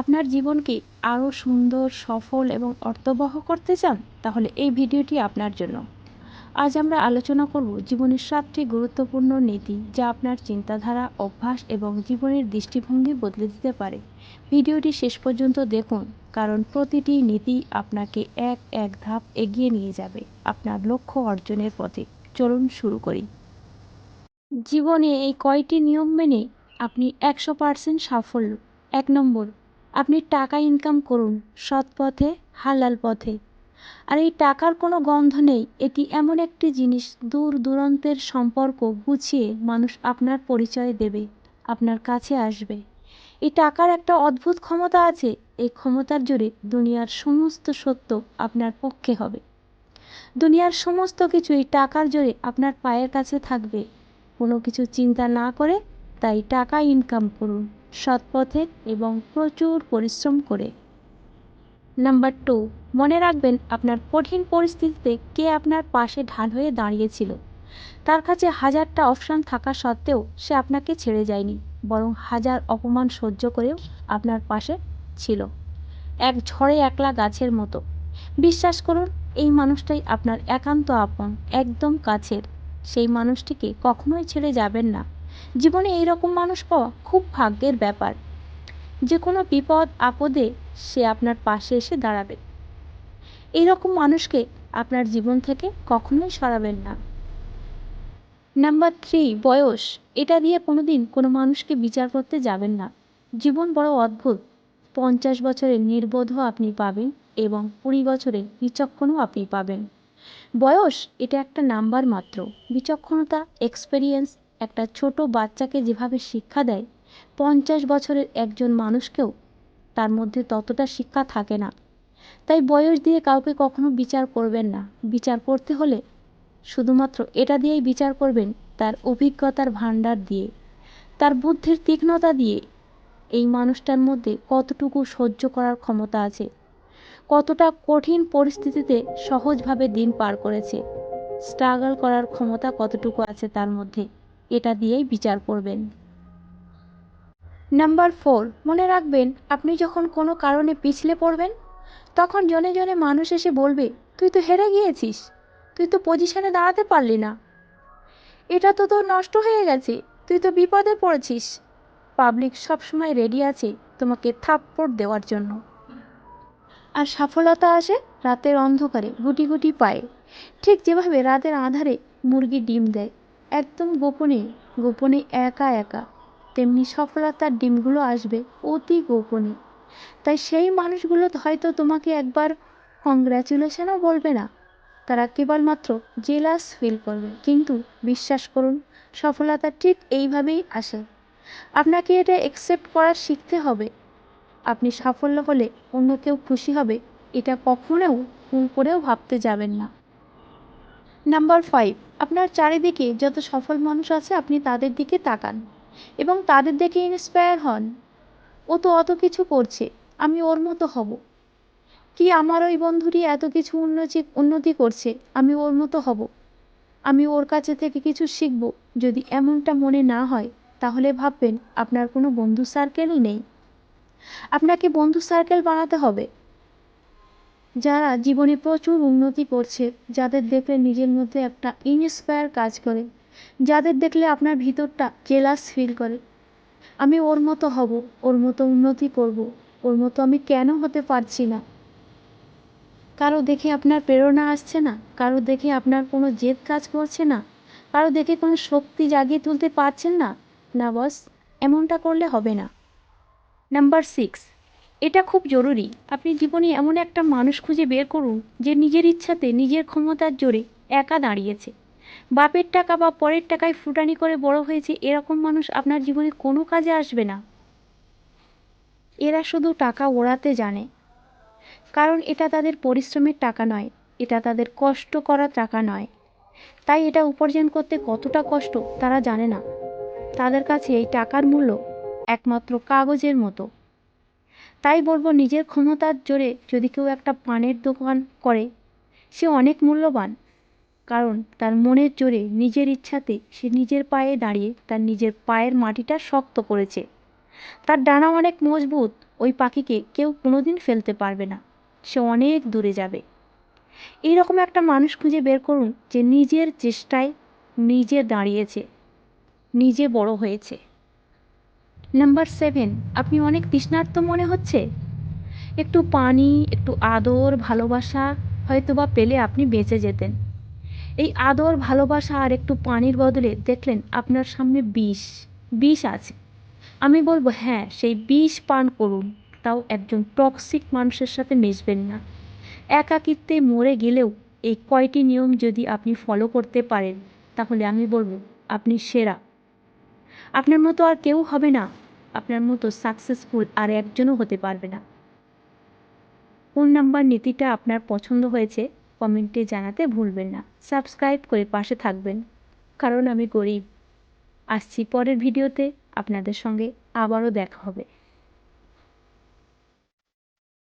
আপনার জীবনকে আরও সুন্দর, সফল এবং অর্থবহ করতে চান? তাহলে এই ভিডিওটি আপনার জন্য। আজ আমরা আলোচনা করব জীবনের সাতটি গুরুত্বপূর্ণ নীতি যা আপনার চিন্তাধারা, অভ্যাস এবং জীবনের দৃষ্টিভঙ্গি বদলে দিতে পারে। ভিডিওটি শেষ পর্যন্ত দেখুন, কারণ প্রতিটি নীতি আপনাকে এক এক ধাপ এগিয়ে নিয়ে যাবে আপনার লক্ষ্য অর্জনের পথে। চলুন শুরু করি। জীবনে এই কয়টি নিয়ম মেনে আপনি একশো পার্সেন্ট সাফল্য। এক নম্বর আপনি টাকা ইনকাম করুন, সৎ পথে, হালাল পথে। আর এই টাকার কোনো গন্ধ নেই, এটি এমন একটি জিনিস দূর দূরান্তের সম্পর্ক গুছিয়ে মানুষ আপনার পরিচয় দেবে, আপনার কাছে আসবে। এই টাকার একটা অদ্ভুত ক্ষমতা আছে, এই ক্ষমতার জোরে দুনিয়ার সমস্ত সত্য আপনার পক্ষে হবে। দুনিয়ার সমস্ত কিছুই টাকার জোরে আপনার পায়ের কাছে থাকবে। কোনো কিছু চিন্তা না করে তাই টাকা ইনকাম করুন। সৎ পথে এবং প্রচুর পরিশ্রম করে। নাম্বার টু, মনে রাখবেন আপনার কঠিন পরিস্থিতিতে কে আপনার পাশে ঢাল হয়ে দাঁড়িয়েছিল। তার কাছে হাজারটা অপশান থাকা সত্ত্বেও সে আপনাকে ছেড়ে যায়নি, বরং হাজার অপমান সহ্য করেও আপনার পাশে ছিল। এক ঝড়ে একলা গাছের মতো। বিশ্বাস করুন, এই মানুষটাই আপনার একান্ত আপন, একদম কাছের। সেই মানুষটিকে কখনোই ছেড়ে যাবেন না। জীবনে এইরকম মানুষ পাওয়া খুব ভাগ্যের ব্যাপার। যে কোনো বিপদ, আপদে সে আপনার পাশে এসে দাঁড়াবে। এইরকম মানুষকে আপনার জীবন থেকে কখনোই সরাবেন না। নাম্বার থ্রি, বয়স। এটা দিয়ে কোনো দিন কোনো মানুষকে বিচার করতে যাবেন না। জীবন বড় অদ্ভুত। পঞ্চাশ বছরের নির্বোধও আপনি পাবেন এবং কুড়ি বছরের বিচক্ষণও আপনি পাবেন। বয়স, এটা একটা নাম্বার মাত্র। বিচক্ষণতা এক্সপেরিয়েন্স একটা ছোট বাচ্চাকে যেভাবে শিক্ষা দেয়, পঞ্চাশ বছরের একজন মানুষকেও তার মধ্যে ততটা শিক্ষা থাকে না। তাই বয়স দিয়ে কাউকে কখনো বিচার করবেন না। বিচার করতে হলে শুধুমাত্র এটা দিয়েই বিচার করবেন তার অভিজ্ঞতার ভাণ্ডার দিয়ে। তার বুদ্ধির তীক্ষ্ণতা দিয়ে এই মানুষটার মধ্যে কতটুকু সহ্য করার ক্ষমতা আছে? কতটা কঠিন পরিস্থিতিতে সহজভাবে দিন পার করেছে? স্ট্রাগল করার ক্ষমতা কতটুকু আছে তার মধ্যে? এটা দিয়েই বিচার করবেন। নাম্বার ফোর, মনে রাখবেন, আপনি যখন কোনো কারণে পিছলে পড়বেন, তখন জনে জনে মানুষ এসে বলবে, তুই তো হেরে গিয়েছিস, তুই তো পজিশনে দাঁড়াতে পারলি না। এটা তো তোর নষ্ট হয়ে গেছে, তুই তো বিপদে পড়েছিস। পাবলিক সবসময় রেডি আছে তোমাকে থাপ্পড় দেওয়ার জন্য। আর সফলতা আসে রাতের অন্ধকারে, গুটি গুটি পায়ে। ঠিক যেভাবে রাতের আধারে মুরগি ডিম দেয়। একদম গোপনে গোপনে একা একা। তেমনি সফলতার ডিমগুলো আসবে অতি গোপনে। তাই সেই মানুষগুলো হয়তো তোমাকে একবার কংগ্র্যাচুলেশনও বলবে না। তারা কেবলমাত্র জেলাস ফিল করবে। কিন্তু বিশ্বাস করুন, সফলতা ঠিক এইভাবেই আসে। আপনাকে এটা অ্যাকসেপ্ট করা শিখতে হবে। আপনি সাফল্য হলে অন্য কেউ খুশি হবে, এটা কখনোও ভুল করেও ভাবতে যাবেন না। নাম্বার ফাইভ আপনার চারিদিকে যত সফল মানুষ আছে, আপনি তাদের দিকে তাকান এবং তাদের দেখে ইন্সপায়ার হন। ও তো অত কিছু করছে, আমি ওর মতো হব। কি আমার ওই বন্ধুটি এত কিছু উন্নতি উন্নতি করছে, আমি ওর মতো হব? আমি ওর কাছে থেকে কিছু শিখব, যদি এমনটা মনে না হয়, তাহলে ভাববেন আপনার কোনো বন্ধু সার্কেলই নেই। আপনাকে বন্ধু সার্কেল বানাতে হবে। যারা জীবনে প্রচুর উন্নতি করছে, যাদের দেখলে নিজের মধ্যে একটা ইন্সপায়ার কাজ করে, যাদের দেখলে আপনার ভিতরটা জেলাস ফিল করে। আমি ওর মতো হব, ওর মতো উন্নতি করব, ওর মতো আমি কেন হতে পারছি না? কারও দেখে আপনার প্রেরণা আসছে না, কারও দেখে আপনার কোনো জেদ কাজ করছে না, কারও দেখে কোনো শক্তি জাগিয়ে তুলতে পারছেন না। না বস এমনটা করলে হবে না। নাম্বার সিক্স এটা খুব জরুরি। আপনি জীবনে এমন একটা মানুষ খুঁজে বের করুন, যে নিজের ইচ্ছাতে নিজের ক্ষমতার জোরে একা দাঁড়িয়েছে। বাপের টাকা বা পরের টাকায় ফুটানি করে বড় হয়েছে এরকম মানুষ আপনার জীবনে কোনো কাজে আসবে না। এরা শুধু টাকা ওড়াতে জানে। কারণ এটা তাদের পরিশ্রমের টাকা নয়, এটা তাদের কষ্ট করা টাকা নয়। তাই এটা উপার্জন করতে কতটা কষ্ট তারা জানে না। তাদের কাছে এই টাকার মূল্য একমাত্র কাগজের মতো। তাই বলব নিজের ক্ষমতার জোরে যদি কেউ একটা পানের দোকান করে, সে অনেক মূল্যবান। কারণ তার মনের জোরে, নিজের ইচ্ছাতে সে নিজের পায়ে দাঁড়িয়ে তার নিজের পায়ের মাটিটা শক্ত করেছে। তার ডানা অনেক মজবুত, ওই পাখিকে কেউ কোনোদিন ফেলতে পারবে না। সে অনেক দূরে যাবে। এইরকম একটা মানুষ খুঁজে বের করুন যে নিজের চেষ্টায় নিজে দাঁড়িয়েছে, নিজে বড় হয়েছে। নাম্বার সেভেন আপনি অনেক তৃষ্ণার্ত মনে হচ্ছে। একটু পানি, একটু আদর, ভালোবাসা হয়তো বা পেলে আপনি বেঁচে যেতেন। এই আদর, ভালোবাসা আর একটু পানির বদলে দেখলেন আপনার সামনে বিষ বিষ আছে। আমি বলব হ্যাঁ সেই বিষ পান করুন। তাও একজন টক্সিক মানুষের সাথে মিশবেন না। একাকিত্বে মরে গেলেও এই কয়টি নিয়ম যদি আপনি ফলো করতে পারেন, তাহলে আমি বলব, আপনি সেরা। আপনার মতো আর কেউ হবে না। আপনার মতো সাকসেসফুল আর একজনও হতে পারবে না। কোন নাম্বার নীতিটা আপনার পছন্দ হয়েছে, কমেন্টে জানাতে ভুলবেন না। সাবস্ক্রাইব করে পাশে থাকবেন, কারণ আমি গরিব। আসছি পরের ভিডিওতে, আপনাদের সঙ্গে আবারও দেখা হবে।